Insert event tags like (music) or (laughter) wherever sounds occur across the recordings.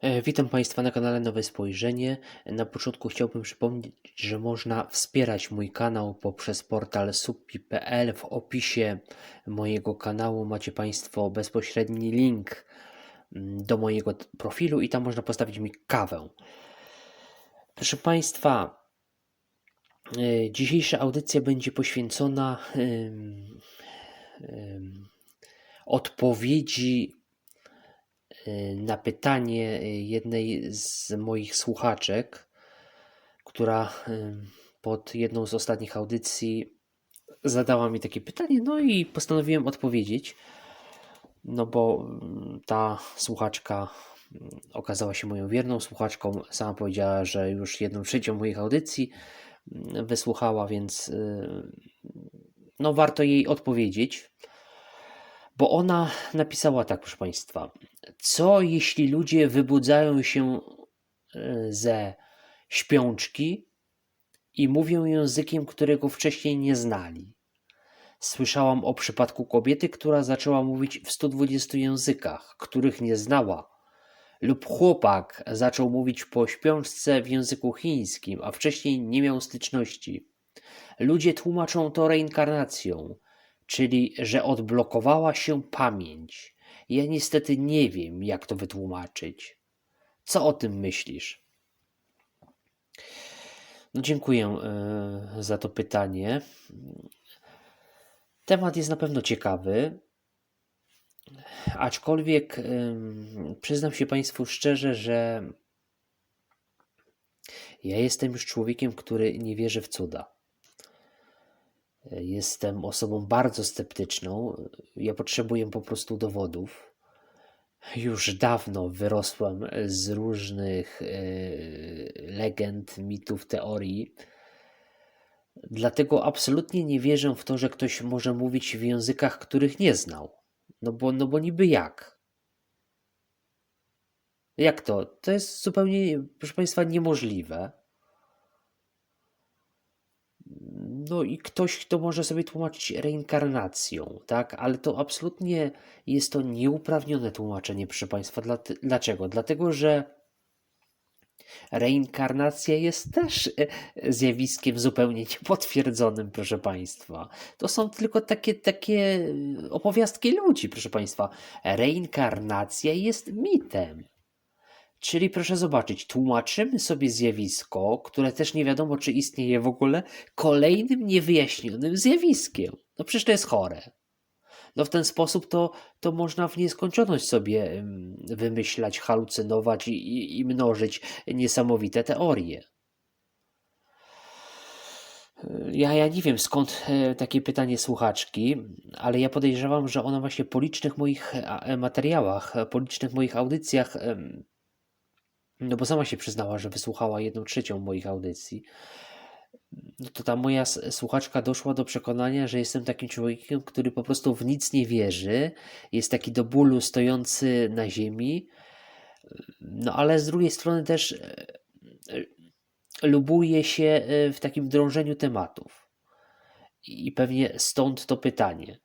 E, Witam Państwa na kanale Nowe Spojrzenie. Na początku chciałbym przypomnieć, że można wspierać mój kanał poprzez portal subpi.pl. W opisie mojego kanału macie Państwo bezpośredni link mm, do mojego profilu i tam można postawić mi kawę. Proszę Państwa, e, dzisiejsza audycja będzie poświęcona odpowiedzi na pytanie y, jednej z moich słuchaczek, która y, pod jedną z ostatnich audycji zadała mi takie pytanie, no i postanowiłem odpowiedzieć, no bo mm, ta słuchaczka mm, okazała się moją wierną słuchaczką, sama powiedziała, że już jedną trzecią moich audycji mm, wysłuchała, więc y, no warto jej odpowiedzieć, bo ona napisała tak, proszę Państwa. Co jeśli ludzie wybudzają się e, ze śpiączki i mówią językiem, którego wcześniej nie znali? Słyszałam o przypadku kobiety, która zaczęła mówić w 120 językach, których nie znała. Lub chłopak zaczął mówić po śpiączce w języku chińskim, a wcześniej nie miał styczności. Ludzie tłumaczą to reinkarnacją, czyli że odblokowała się pamięć. Ja niestety nie wiem, jak to wytłumaczyć. Co o tym myślisz? No, dziękuję e, za to pytanie. Temat jest na pewno ciekawy, aczkolwiek em, przyznam się Państwu szczerze, że ja jestem już człowiekiem, który nie wierzy w cuda. Jestem osobą bardzo sceptyczną. Ja potrzebuję po prostu dowodów. Już dawno wyrosłem z różnych e, legend, mitów, teorii. Dlatego absolutnie nie wierzę w to, że ktoś może mówić w językach, których nie znał. No bo, no bo niby jak? Jak to? To jest zupełnie, proszę Państwa, niemożliwe. No i ktoś, kto może sobie tłumaczyć reinkarnacją, tak? Ale to absolutnie jest to nieuprawnione tłumaczenie, proszę Państwa. Dlaczego? Dlatego, że reinkarnacja jest też e, zjawiskiem zupełnie niepotwierdzonym, proszę Państwa. To są tylko takie, takie e, opowiastki ludzi, proszę Państwa. Reinkarnacja jest mitem. Czyli proszę zobaczyć, tłumaczymy sobie zjawisko, które też nie wiadomo, czy istnieje w ogóle, kolejnym niewyjaśnionym zjawiskiem. No przecież to jest chore. No w ten sposób to, to można w nieskończoność sobie ym, wymyślać, halucynować i, i, i mnożyć niesamowite teorie. Ja, ja nie wiem skąd e, takie pytanie słuchaczki, ale ja podejrzewam, że ona właśnie po licznych moich e, materiałach, e, po licznych moich audycjach no bo sama się przyznała, że wysłuchała jedną trzecią moich audycji. No to ta moja słuchaczka doszła do przekonania, że jestem takim człowiekiem, który po prostu w nic nie wierzy. Jest taki do bólu stojący na ziemi. No ale z drugiej strony też e, e, lubuje się e, w takim drążeniu tematów. I pewnie stąd to pytanie.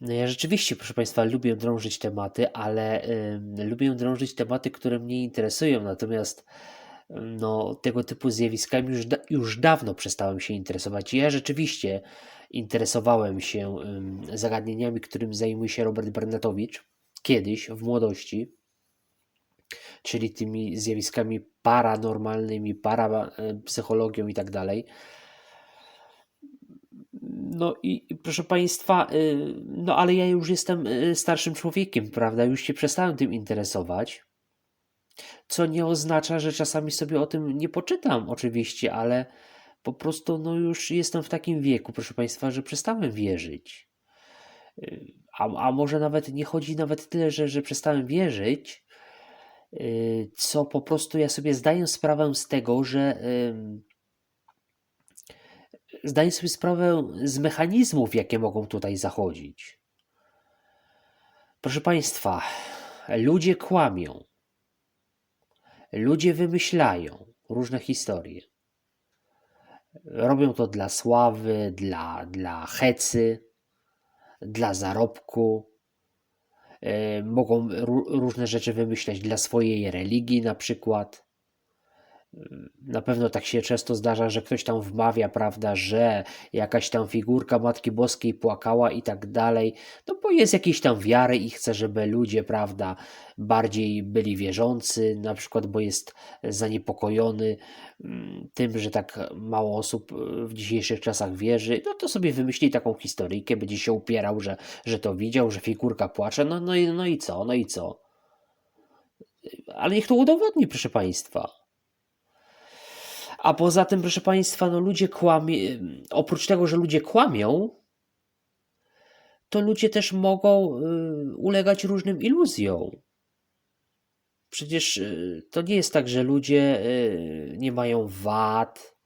No ja rzeczywiście, proszę Państwa, lubię drążyć tematy, ale ym, lubię drążyć tematy, które mnie interesują, natomiast no, tego typu zjawiskami już, da, już dawno przestałem się interesować. Ja rzeczywiście interesowałem się ym, zagadnieniami, którym zajmuje się Robert Bernatowicz kiedyś, w młodości, czyli tymi zjawiskami paranormalnymi, parapsychologią i tak dalej. No i proszę Państwa, y, no ale ja już jestem y, starszym człowiekiem, prawda? Już się przestałem tym interesować. Co nie oznacza, że czasami sobie o tym nie poczytam, oczywiście, ale po prostu no już jestem w takim wieku, proszę Państwa, że przestałem wierzyć. Y, A, a może nawet nie chodzi nawet tyle, że, że przestałem wierzyć, co po prostu ja sobie zdaję sprawę z tego, że zdaję sobie sprawę z mechanizmów, jakie mogą tutaj zachodzić. Proszę Państwa, ludzie kłamią, ludzie wymyślają różne historie. Robią to dla sławy, dla, dla hecy, dla zarobku. e, mogą ró- różne rzeczy wymyślać dla swojej religii na przykład. Na pewno tak się często zdarza, że ktoś tam wmawia, prawda, że jakaś tam figurka Matki Boskiej płakała i tak dalej, no bo jest jakiejś tam wiary i chce, żeby ludzie, prawda, bardziej byli wierzący, na przykład, bo jest zaniepokojony mm, tym, że tak mało osób e, w dzisiejszych czasach wierzy, no to sobie wymyśli taką historyjkę, będzie się upierał, że, że to widział, że figurka płacze, no, no, i, no i co, no i co? Ale niech to udowodni, proszę Państwa. A poza tym, proszę Państwa, no ludzie kłamie, oprócz tego, że ludzie kłamią, to ludzie też mogą y, ulegać różnym iluzjom. Przecież y, to nie jest tak, że ludzie y, nie mają wad,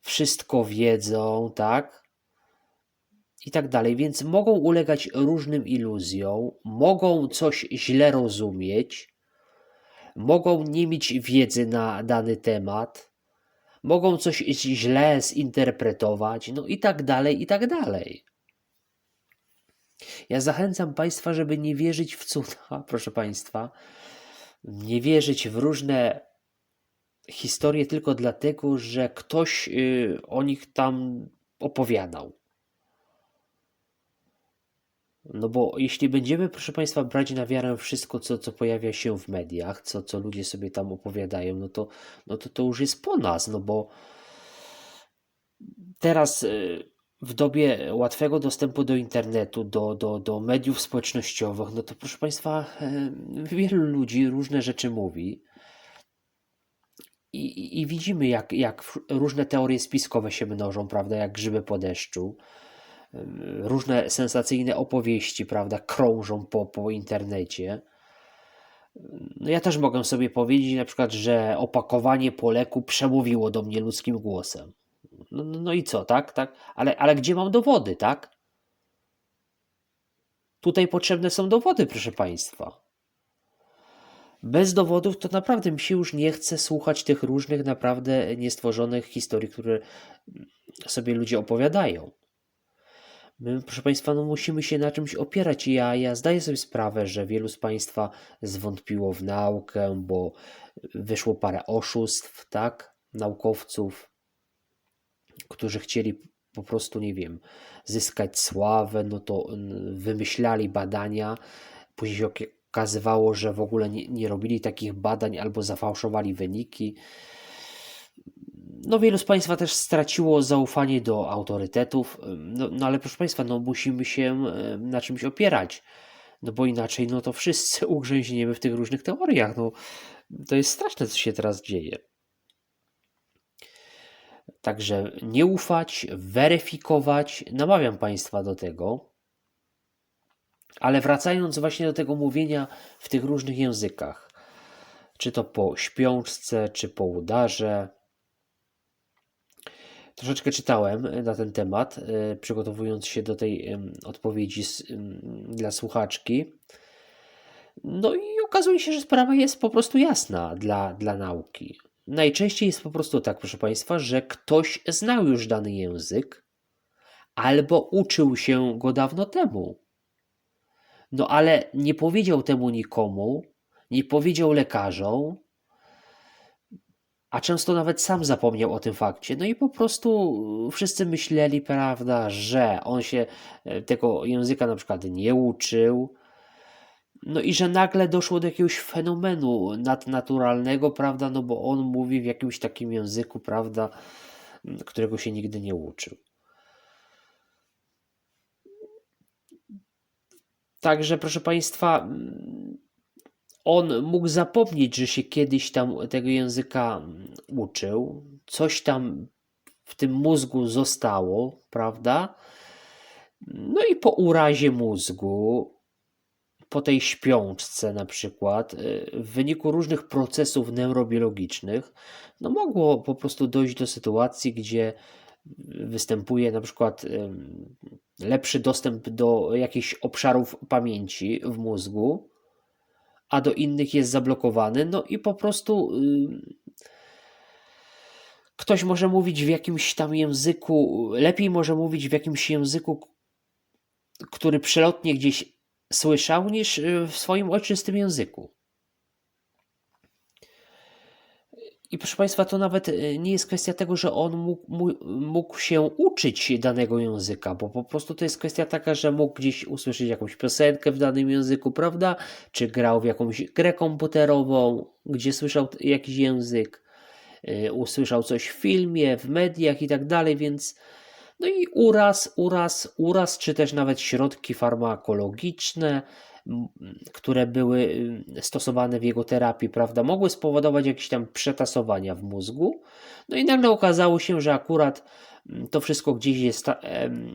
wszystko wiedzą, tak? I tak dalej, więc mogą ulegać różnym iluzjom, mogą coś źle rozumieć, mogą nie mieć wiedzy na dany temat, mogą coś źle zinterpretować, no i tak dalej, i tak dalej. Ja zachęcam Państwa, żeby nie wierzyć w cuda, (laughs) proszę Państwa, nie wierzyć w różne historie tylko dlatego, że ktoś y, o nich tam opowiadał. No bo jeśli będziemy, proszę Państwa, brać na wiarę wszystko, co, co pojawia się w mediach, co, co ludzie sobie tam opowiadają, no to, no to to już jest po nas, no bo teraz y, w dobie łatwego dostępu do internetu, do, do, do mediów społecznościowych, no to proszę Państwa, y, wielu ludzi różne rzeczy mówi. I, i, widzimy, jak, jak różne teorie spiskowe się mnożą, prawda, jak grzyby po deszczu różne sensacyjne opowieści, prawda, krążą po, po internecie. No ja też mogę sobie powiedzieć na przykład, że opakowanie po leku przemówiło do mnie ludzkim głosem. No, no, no i co, tak? tak? Ale, ale gdzie mam dowody, tak? Tutaj potrzebne są dowody, proszę Państwa. Bez dowodów to naprawdę mi się już nie chce słuchać tych różnych naprawdę niestworzonych historii, które sobie ludzie opowiadają. My, proszę Państwa, no musimy się na czymś opierać. Ja, ja zdaję sobie sprawę, że wielu z Państwa zwątpiło w naukę, bo wyszło parę oszustw, tak? Naukowców, którzy chcieli po prostu, nie wiem, zyskać sławę, no to wymyślali badania, później się okazywało, że w ogóle nie, nie robili takich badań albo zafałszowali wyniki no wielu z Państwa też straciło zaufanie do autorytetów, no, no, ale proszę Państwa, no musimy się na czymś opierać, no bo inaczej no to wszyscy (laughs) ugrzęźniemy w tych różnych teoriach, no to jest straszne, co się teraz dzieje. Także nie ufać, weryfikować, namawiam Państwa do tego. Ale wracając właśnie do tego mówienia w tych różnych językach, czy to po śpiączce, czy po udarze, Troszeczkę czytałem e, na ten temat, e, przygotowując się do tej odpowiedzi dla słuchaczki. No i okazuje się, że sprawa jest po prostu jasna dla, dla nauki. Najczęściej jest po prostu tak, proszę Państwa, że ktoś znał już dany język albo uczył się go dawno temu. No ale nie powiedział temu nikomu, nie powiedział lekarzom, a często nawet sam zapomniał o tym fakcie. No i po prostu wszyscy myśleli, prawda, że on się e, tego języka na przykład nie uczył. No i że nagle doszło do jakiegoś fenomenu nadnaturalnego, prawda, no bo on mówi w jakimś takim języku, prawda, którego się nigdy nie uczył. Także, proszę Państwa, on mógł zapomnieć, że się kiedyś tam tego języka uczył, coś tam w tym mózgu zostało, prawda? No i po urazie mózgu, po tej śpiączce na przykład, y, w wyniku różnych procesów neurobiologicznych, no mogło po prostu dojść do sytuacji, gdzie występuje na przykład lepszy dostęp do jakichś obszarów pamięci w mózgu, a do innych jest zablokowany. No i po prostu yy, ktoś może mówić w jakimś tam języku, lepiej może mówić w jakimś języku, który przelotnie gdzieś słyszał, niż y, w swoim ojczystym języku. I proszę Państwa, to nawet y, nie jest kwestia tego, że on mógł, mógł, się uczyć danego języka, bo po prostu to jest kwestia taka, że mógł gdzieś usłyszeć jakąś piosenkę w danym języku, prawda? Czy grał w jakąś grę komputerową, gdzie słyszał jakiś język, yy, usłyszał coś w filmie, w mediach i tak dalej, więc no i uraz, uraz, uraz, czy też nawet środki farmakologiczne, które były y, stosowane w jego terapii, prawda, mogły spowodować jakieś tam przetasowania w mózgu. No i nagle okazało się, że akurat to wszystko gdzieś, jest,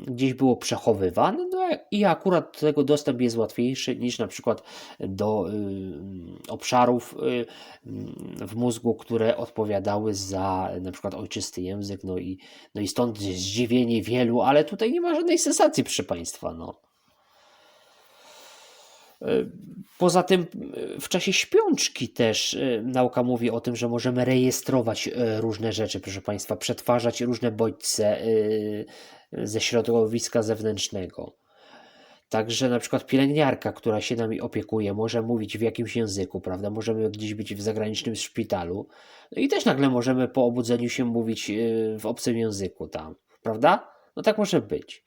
gdzieś było przechowywane, no i akurat do tego dostęp jest łatwiejszy niż na przykład do y, obszarów y, w mózgu, które odpowiadały za na przykład ojczysty język, no i, no i stąd zdziwienie wielu, ale tutaj nie ma żadnej sensacji, proszę Państwa, no. Poza tym w czasie śpiączki też nauka mówi o tym, że możemy rejestrować różne rzeczy, proszę Państwa, przetwarzać różne bodźce ze środowiska zewnętrznego. Także na przykład pielęgniarka, która się nami opiekuje, może mówić w jakimś języku, prawda? Możemy gdzieś być w zagranicznym szpitalu. No i też nagle możemy po obudzeniu się mówić w obcym języku tam, prawda? No tak może być.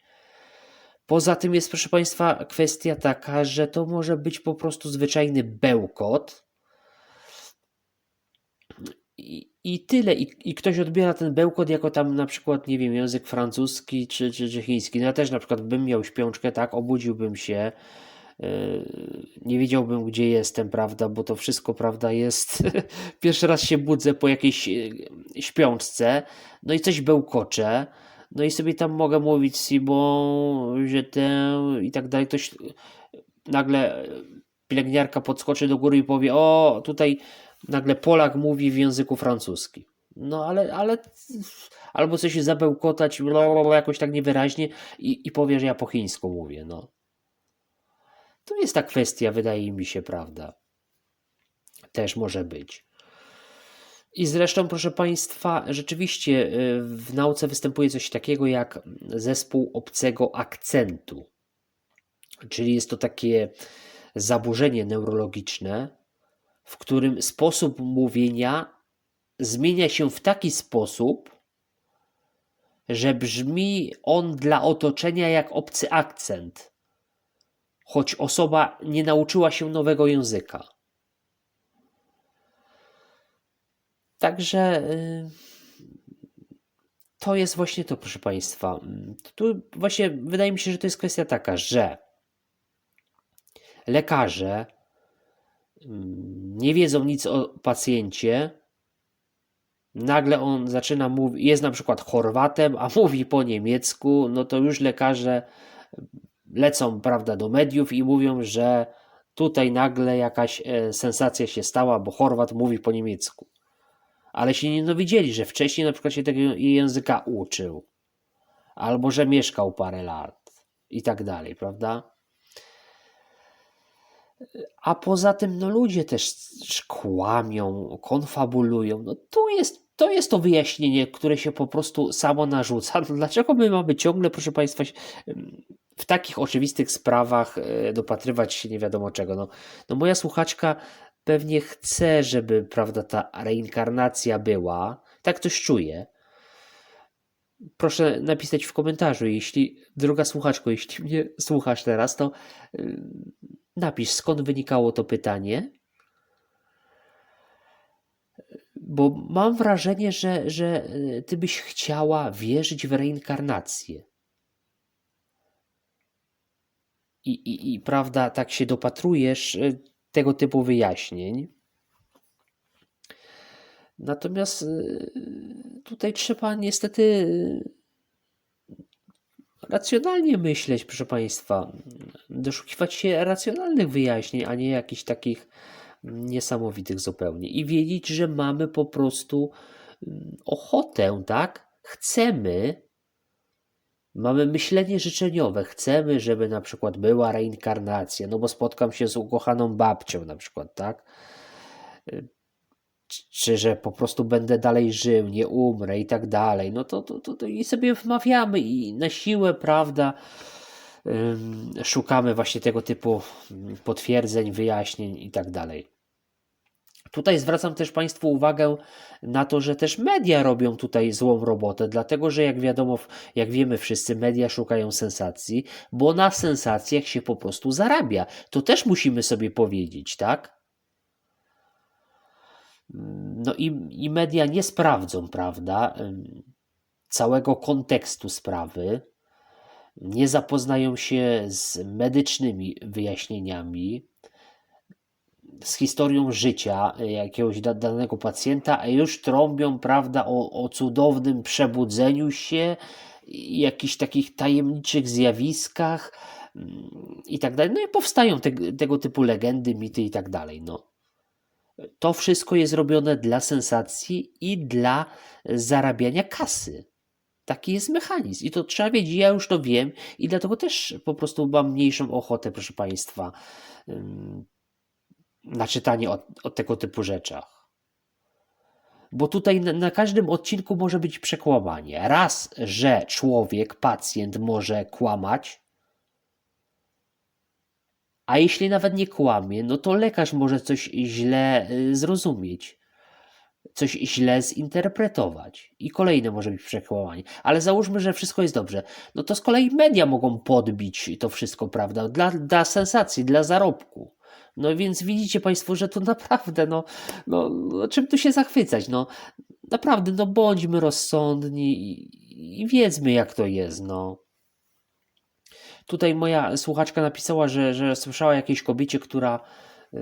Poza tym jest, proszę Państwa, kwestia taka, że to może być po prostu zwyczajny bełkot. I, i tyle. I, I, ktoś odbiera ten bełkot jako tam na przykład, nie wiem, język francuski czy, czy, czy chiński. No ja też na przykład bym miał śpiączkę, tak, obudziłbym się, yy, nie wiedziałbym, gdzie jestem, prawda, bo to wszystko, prawda, jest. (laughs) Pierwszy raz się budzę po jakiejś yy, śpiączce, no i coś bełkocze. No i sobie tam mogę mówić Simon, że ten i tak dalej. Ktoś nagle pielęgniarka podskoczy do góry i powie: O, tutaj nagle Polak mówi w języku francuskim. No ale, ale albo coś zabełkotać jakoś tak niewyraźnie i, i powie, że ja po chińsku mówię. No. To jest ta kwestia, wydaje mi się, prawda. Też może być. I zresztą, proszę Państwa, rzeczywiście y, w nauce występuje coś takiego jak zespół obcego akcentu. Czyli jest to takie zaburzenie neurologiczne, w którym sposób mówienia zmienia się w taki sposób, że brzmi on dla otoczenia jak obcy akcent, choć osoba nie nauczyła się nowego języka. Także y, to jest właśnie to, proszę Państwa. Tu właśnie wydaje mi się, że to jest kwestia taka, że lekarze mm, nie wiedzą nic o pacjencie. Nagle on zaczyna mówić, jest na przykład Chorwatem, a mówi po niemiecku, no to już lekarze lecą, prawda, do mediów i mówią, że tutaj nagle jakaś e, sensacja się stała, bo Chorwat mówi po niemiecku ale się nie dowiedzieli, że wcześniej na przykład się tego języka uczył, albo że mieszkał parę lat i tak dalej, prawda? A poza tym, no ludzie też kłamią, konfabulują. No tu jest, to jest to wyjaśnienie, które się po prostu samo narzuca. No dlaczego my mamy ciągle, proszę Państwa, w takich oczywistych sprawach e, dopatrywać się nie wiadomo czego? No, no moja słuchaczka pewnie chce, żeby prawda, ta reinkarnacja była. Tak coś czuje. Proszę napisać w komentarzu, jeśli, droga słuchaczko, jeśli (laughs) mnie słuchasz teraz, to yy, napisz, skąd wynikało to pytanie. Bo mam wrażenie, że, że y, ty byś chciała wierzyć w reinkarnację. I, i, I prawda, tak się dopatrujesz y, tego typu wyjaśnień. Natomiast y, tutaj trzeba niestety racjonalnie myśleć, proszę Państwa, doszukiwać się racjonalnych wyjaśnień, a nie jakichś takich niesamowitych zupełnie. I wiedzieć, że mamy po prostu mm, ochotę, tak? Chcemy Mamy myślenie życzeniowe. Chcemy, żeby na przykład była reinkarnacja, no bo spotkam się z ukochaną babcią na przykład, tak? Czy że po prostu będę dalej żył, nie umrę i tak dalej. No to, to, to, to i sobie wmawiamy i na siłę, prawda, szukamy właśnie tego typu potwierdzeń, wyjaśnień i tak dalej. Tutaj zwracam też Państwu uwagę na to, że też media robią tutaj złą robotę, dlatego że jak wiadomo, jak wiemy wszyscy, media szukają sensacji, bo na sensacjach się po prostu zarabia. To też musimy sobie powiedzieć, tak? No i, i media nie sprawdzą, prawda, całego kontekstu sprawy, nie zapoznają się z medycznymi wyjaśnieniami, z historią życia jakiegoś da- danego pacjenta, a już trąbią, prawda, o, o cudownym przebudzeniu się, jakichś takich tajemniczych zjawiskach mm, i tak dalej. No i powstają te, tego typu legendy, mity i tak dalej. No. To wszystko jest robione dla sensacji i dla zarabiania kasy. Taki jest mechanizm i to trzeba wiedzieć. Ja już to wiem i dlatego też po prostu mam mniejszą ochotę, proszę Państwa, na czytanie o, o tego typu rzeczach. Bo tutaj na, każdym odcinku może być przekłamanie. Raz, że człowiek, pacjent może kłamać, a jeśli nawet nie kłamie, no to lekarz może coś źle y, zrozumieć, coś źle zinterpretować. I kolejne może być przekłamanie. Ale załóżmy, że wszystko jest dobrze. No to z kolei media mogą podbić to wszystko, prawda? Dla, dla sensacji, dla zarobku. No więc widzicie Państwo, że to (laughs) naprawdę, no, no, no czym tu się zachwycać? No, naprawdę, no bądźmy rozsądni i, i wiedzmy, jak to jest, no. Tutaj moja słuchaczka napisała, że, że słyszała jakiejś kobiecie, która y,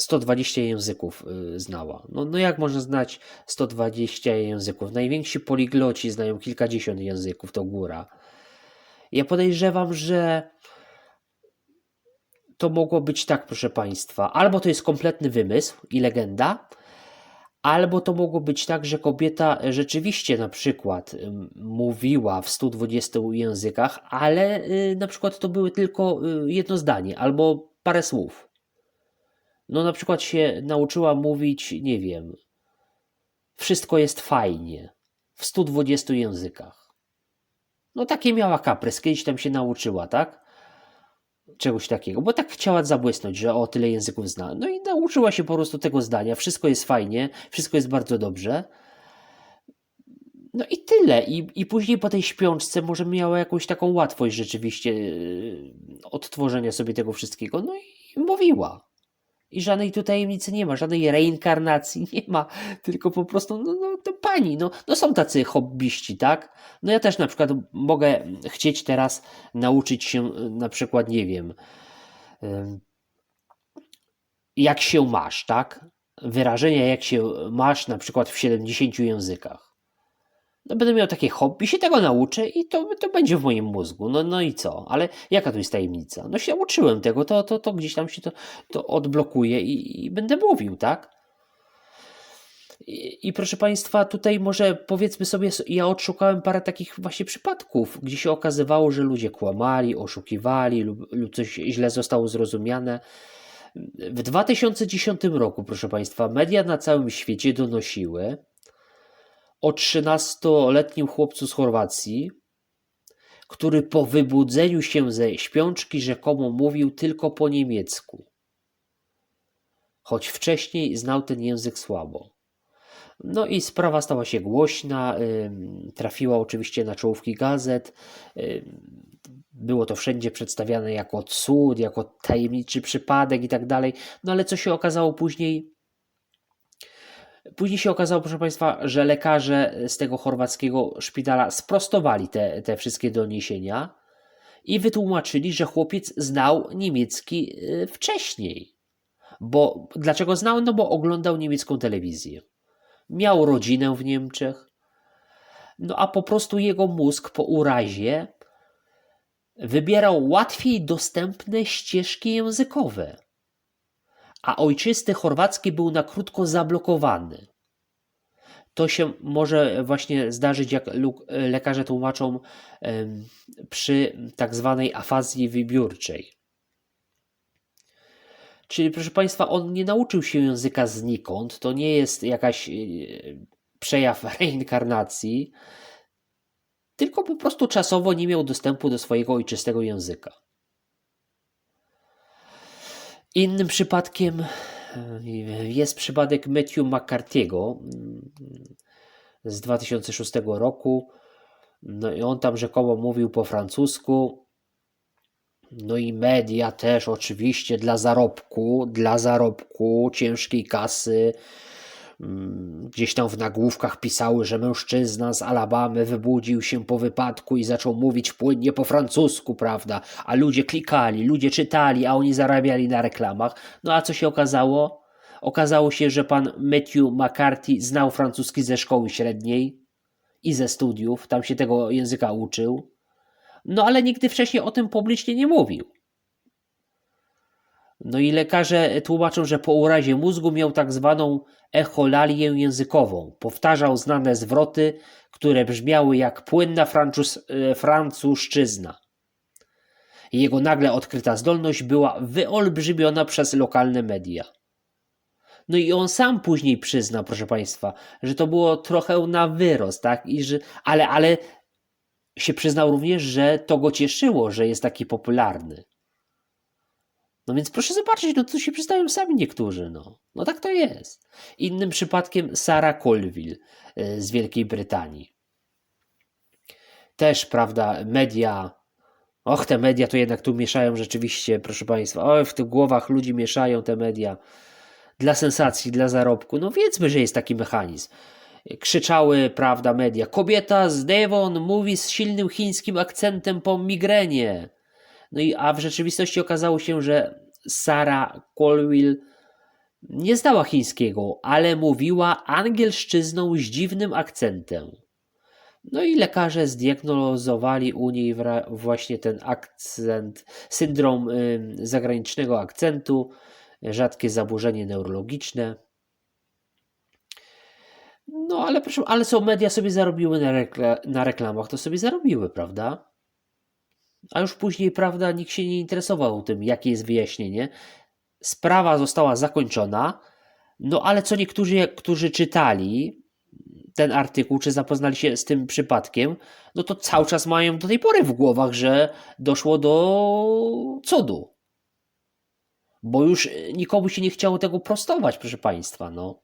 120 języków y, znała. No, no jak można znać 120 języków? Najwięksi poligloci znają kilkadziesiąt języków, to góra. Ja podejrzewam, że to mogło być tak, proszę Państwa. Albo to jest kompletny wymysł i legenda, albo to mogło być tak, że kobieta rzeczywiście na przykład mówiła w 120 językach, ale y, na przykład to były tylko y, jedno zdanie albo parę słów. No na przykład się nauczyła mówić, nie wiem, wszystko jest fajnie w 120 językach. No takie miała kaprys, kiedyś tam się nauczyła, tak? Czegoś takiego, bo tak chciała zabłysnąć, że o tyle języków zna. No i nauczyła się po prostu tego zdania. Wszystko jest fajnie, wszystko jest bardzo dobrze. No i tyle. I, I później po tej śpiączce może miała jakąś taką łatwość rzeczywiście yy, odtworzenia sobie tego wszystkiego. No i mówiła. I żadnej tu tajemnicy nie ma, żadnej reinkarnacji (laughs) nie ma, tylko po prostu, no, no to pani, no, no są tacy hobbyści, tak? No ja też na przykład mogę chcieć teraz nauczyć się na przykład, nie wiem, ym, jak się masz, tak? Wyrażenia jak się masz na przykład w 70 językach. No będę miał takie hobby, się tego nauczę i to, to będzie w moim mózgu. No, no i co? Ale jaka tu jest tajemnica? No się uczyłem tego, to, to, to gdzieś tam się to, to odblokuje i, i będę mówił, tak? I, I proszę Państwa, tutaj może powiedzmy sobie, ja odszukałem parę takich właśnie przypadków, gdzie się okazywało, że ludzie kłamali, oszukiwali lub, lub coś źle zostało zrozumiane. W 2010 roku, proszę Państwa, media na całym świecie donosiły, o 13-letnim chłopcu z Chorwacji, który po wybudzeniu się ze śpiączki rzekomo mówił tylko po niemiecku, choć wcześniej znał ten język słabo. No i sprawa stała się głośna, trafiła oczywiście na czołówki gazet. Było to wszędzie przedstawiane jako cud, jako tajemniczy przypadek i tak dalej. No ale co się okazało później? Później się okazało, proszę Państwa, że lekarze z tego chorwackiego szpitala sprostowali te, te wszystkie doniesienia i wytłumaczyli, że chłopiec znał niemiecki y, wcześniej. Bo dlaczego znał? No bo oglądał niemiecką telewizję. Miał rodzinę w Niemczech. No a po prostu jego mózg po urazie wybierał łatwiej dostępne ścieżki językowe a ojczysty chorwacki był na krótko zablokowany. To się może właśnie zdarzyć, jak lekarze tłumaczą, przy tak zwanej afazji wybiórczej. Czyli, proszę Państwa, on nie nauczył się języka znikąd, to nie jest jakaś e, przejaw (laughs) reinkarnacji, tylko po prostu czasowo nie miał dostępu do swojego ojczystego języka. Innym przypadkiem e, jest przypadek Matthew McCarthy'ego mm, z 2006 roku. No i on tam rzekomo mówił po francusku. No i media też oczywiście dla zarobku, dla zarobku, ciężkiej kasy. Mm, Gdzieś tam w nagłówkach pisały, że mężczyzna z Alabamy wybudził się po wypadku i zaczął mówić płynnie po francusku, prawda? A ludzie klikali, ludzie czytali, a oni zarabiali na reklamach. No a co się okazało? Okazało się, że pan Matthew McCarthy znał francuski ze szkoły średniej i ze studiów, tam się tego języka uczył. No ale nigdy wcześniej o tym publicznie nie mówił. No i lekarze tłumaczą, że po urazie mózgu miał tak zwaną echolalię językową. Powtarzał znane zwroty, które brzmiały jak płynna francuz, e, francuszczyzna. Jego nagle odkryta zdolność była wyolbrzymiona przez lokalne media. No i on sam później przyzna, proszę Państwa, że to było trochę na wyrost, tak? I że, ale, ale się przyznał również, że to go cieszyło, że jest taki popularny. No więc proszę zobaczyć, no to się przyznają sami niektórzy, no. No tak to jest. Innym przypadkiem Sarah Colville y, z Wielkiej Brytanii. Też, prawda, media, och, te media to jednak tu mieszają rzeczywiście, proszę Państwa, oj, w tych głowach ludzi mieszają te media dla sensacji, dla zarobku. No wiedzmy, że jest taki mechanizm. Krzyczały, prawda, media, kobieta z Devon mówi z silnym chińskim akcentem po migrenie. No i a w rzeczywistości okazało się, że Sarah Colville nie znała chińskiego, ale mówiła angielszczyzną z dziwnym akcentem. No i lekarze zdiagnozowali u niej właśnie ten akcent, syndrom zagranicznego akcentu, rzadkie zaburzenie neurologiczne. No ale proszę, ale co media sobie zarobiły na, na reklamach, to sobie zarobiły, prawda? A już później, prawda, nikt się nie interesował tym, jakie jest wyjaśnienie. Sprawa została zakończona, no ale co niektórzy, którzy czytali ten artykuł, czy zapoznali się z tym przypadkiem, no to cały czas mają do tej pory w głowach, że doszło do cudu. Bo już nikomu się nie chciało tego prostować, proszę Państwa, no.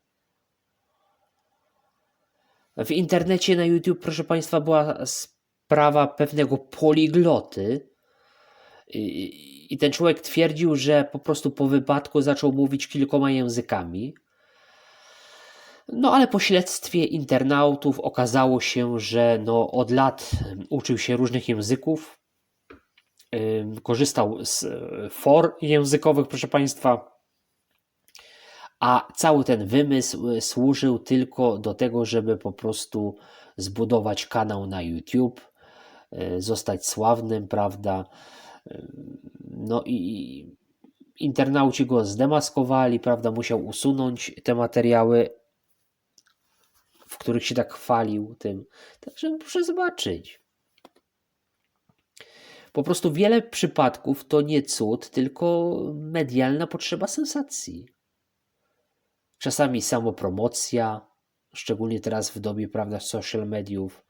W internecie na YouTube, proszę Państwa, była sprawa pewnego poligloty. I, I ten człowiek twierdził, że po prostu po wypadku zaczął mówić kilkoma językami. No ale po śledztwie internautów okazało się, że no, od lat uczył się różnych języków, korzystał z e, for językowych, proszę Państwa, a cały ten wymysł e, służył tylko do tego, żeby po prostu zbudować kanał na YouTube, zostać sławnym, prawda? No i internauci go zdemaskowali, prawda? Musiał usunąć te materiały, w których się tak chwalił tym. Także proszę zobaczyć. Po prostu wiele przypadków to nie cud, tylko medialna potrzeba sensacji. Czasami samopromocja, szczególnie teraz w dobie prawda, social mediów.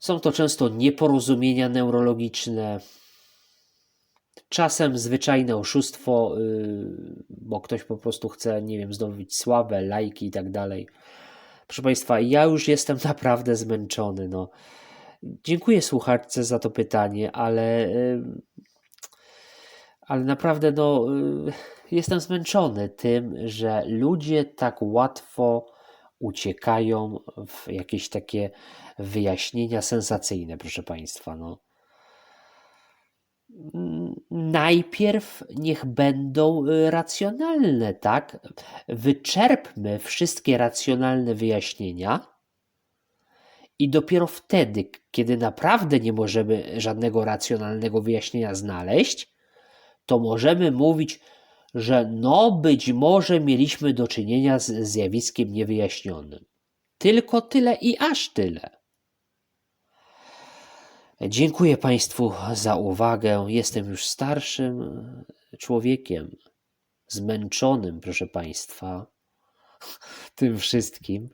Są to często nieporozumienia neurologiczne, czasem zwyczajne oszustwo, yy, bo ktoś po prostu chce, nie wiem, zdobyć sławę, lajki i tak dalej. Proszę Państwa, ja już jestem (laughs) naprawdę zmęczony. No. Dziękuję słuchaczce za to pytanie, ale, ale naprawdę no, jestem zmęczony tym, że ludzie tak łatwo uciekają w jakieś takie wyjaśnienia sensacyjne, proszę Państwa. No. Najpierw niech będą racjonalne, tak? Wyczerpmy wszystkie racjonalne wyjaśnienia i dopiero wtedy, kiedy naprawdę nie możemy żadnego racjonalnego wyjaśnienia znaleźć, to możemy mówić, że no być może mieliśmy do czynienia z zjawiskiem niewyjaśnionym. Tylko tyle i aż tyle. Dziękuję Państwu za uwagę. Jestem już starszym człowiekiem, zmęczonym, proszę Państwa, (laughs) tym wszystkim.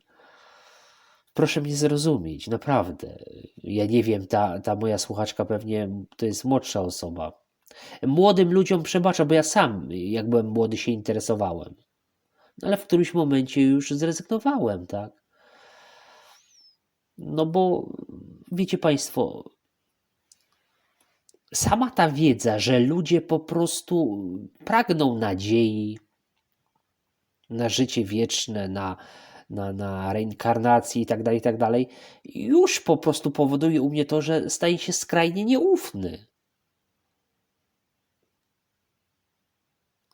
Proszę mnie zrozumieć, naprawdę. Ja nie wiem, ta, ta moja słuchaczka pewnie to jest młodsza osoba. Młodym ludziom przebaczam, bo ja sam, jak byłem młody, się interesowałem. Ale w którymś momencie już zrezygnowałem, tak? No bo wiecie Państwo, sama ta wiedza, że ludzie po prostu pragną nadziei na życie wieczne, na, na, na reinkarnację i tak dalej, i tak dalej, już po prostu powoduje u mnie to, że staję się skrajnie nieufny.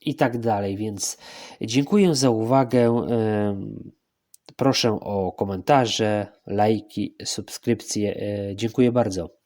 I tak dalej, więc dziękuję za uwagę. Proszę o komentarze, lajki, subskrypcje. E, Dziękuję bardzo.